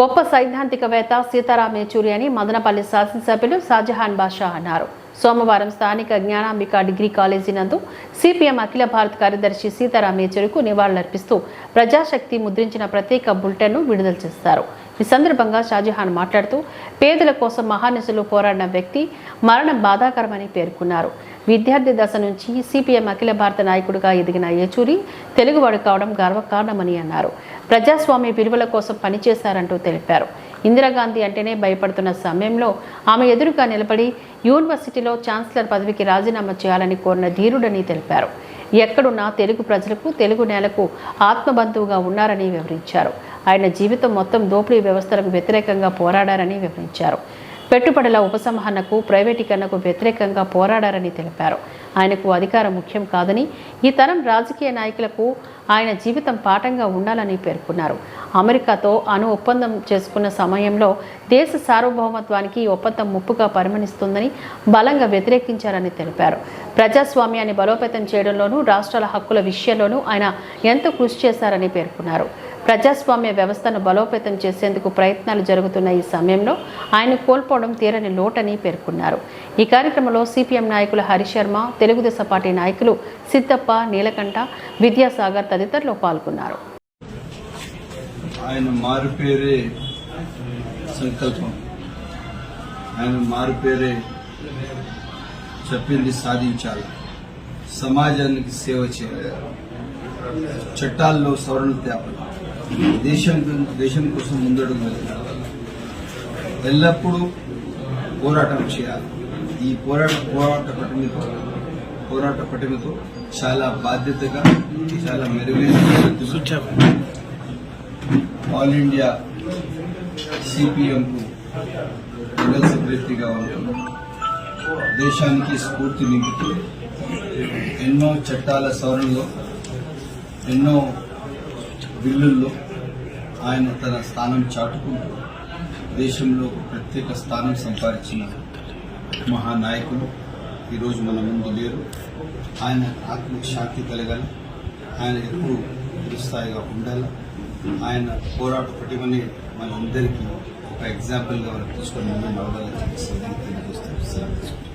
గొప్ప సైద్ధాంతికవేత్త సీతారాం యేచూరి అని మదనపల్లి శాసనసభ్యులు షాజహాన్ బాషా అన్నారు. సోమవారం స్థానిక జ్ఞానాంబిక డిగ్రీ కాలేజీ నందు సిపిఎం అఖిల భారత్ కార్యదర్శి సీతారాం యేచూరికి నివాళులర్పిస్తూ ప్రజాశక్తి ముద్రించిన ప్రత్యేక బులెటిన్ను విడుదల చేస్తారు ఈ సందర్భంగా షాజహాన్ మాట్లాడుతూ పేదల కోసం మహానిశలు పోరాడిన వ్యక్తి మరణం బాధాకరమని పేర్కొన్నారు. విద్యార్థి దశ నుంచి సిపిఎం అఖిల భారత నాయకుడిగా ఎదిగిన యేచూరి తెలుగువాడు కావడం గర్వకారణమని అన్నారు. ప్రజాస్వామ్య విలువల కోసం పనిచేశారంటూ తెలిపారు. ఇందిరాగాంధీ అంటేనే భయపడుతున్న సమయంలో ఆమె ఎదురుగా నిలబడి యూనివర్సిటీలో ఛాన్సలర్ పదవికి రాజీనామా చేయాలని కోరిన ధీరుడని తెలిపారు. ఎక్కడున్నా తెలుగు ప్రజలకు తెలుగు నేలకు ఆత్మబంధువుగా ఉన్నారని వివరించారు. ఆయన జీవితం మొత్తం దోపిడీ వ్యవస్థలకు వ్యతిరేకంగా పోరాడారని వివరించారు. పెట్టుబడుల ఉపసంహరణకు ప్రైవేటీకరణకు వ్యతిరేకంగా పోరాడారని తెలిపారు. ఆయనకు అధికారం ముఖ్యం కాదని ఈ తరం రాజకీయ నాయకులకు ఆయన జీవితం పాఠంగా ఉండాలని పేర్కొన్నారు. అమెరికాతో అణు ఒప్పందం చేసుకున్న సమయంలో దేశ సార్వభౌమత్వానికి ఈ ఒప్పందం ముప్పుగా పరిగణిస్తుందని బలంగా వ్యతిరేకించారని తెలిపారు. ప్రజాస్వామ్యాన్ని బలోపేతం చేయడంలోనూ రాష్ట్రాల హక్కుల విషయంలోనూ ఆయన ఎంతో కృషి చేశారని పేర్కొన్నారు. ప్రజాస్వామ్య వ్యవస్థను బలోపేతం చేసేందుకు ప్రయత్నాలు జరుగుతున్న ఈ సమయంలో ఆయన కోల్పోవడం తీరని లోటని పేర్కొన్నారు. ఈ కార్యక్రమంలో సిపిఎం నాయకులు హరిశర్మ తెలుగుదేశం పార్టీ నాయకులు సిద్దప్ప నీలకంఠ విద్యాసాగర్ తదితరులు పాల్గొన్నారు. ఆయన మారుపేరే సంకల్పం. ఆయన మారుపేరే చెప్పింది సాధించాలి. సమాజానికి సేవ చేయాలి. చట్టాల్లో సవరణ తేపాలి దేశం దేశం కోసం ముందడుగు ఎల్లప్పుడూ పోరాటం చేయాలి. ఈ పోరాట పోరాట పటిమతో పోరాట పటిమతో చాలా బాధ్యతగా చాలా మెరుగైన ఆల్ ఇండియా సిపిఎంకు జనరల్ సెక్రటరీగా ఉంటూ దేశానికి స్ఫూర్తి నింపుతూ ఎన్నో చట్టాల సవరణలో ఎన్నో బిల్లుల్లో ఆయన తన స్థానం చాటుకుంటూ దేశంలో ఒక ప్రత్యేక స్థానం సంపాదించిన మహానాయకులు ఈరోజు మన ముందు లేరు. ఆయన ఆత్మిక శాంతి కలగాలి. ఆయన ఎప్పుడు చిరస్థాయిగా ఉండాలి. ఆయన పోరాట పటిమని మనందరికీ ఒక ఎగ్జాంపుల్గా మనం తీసుకొని ముందు నడవాలని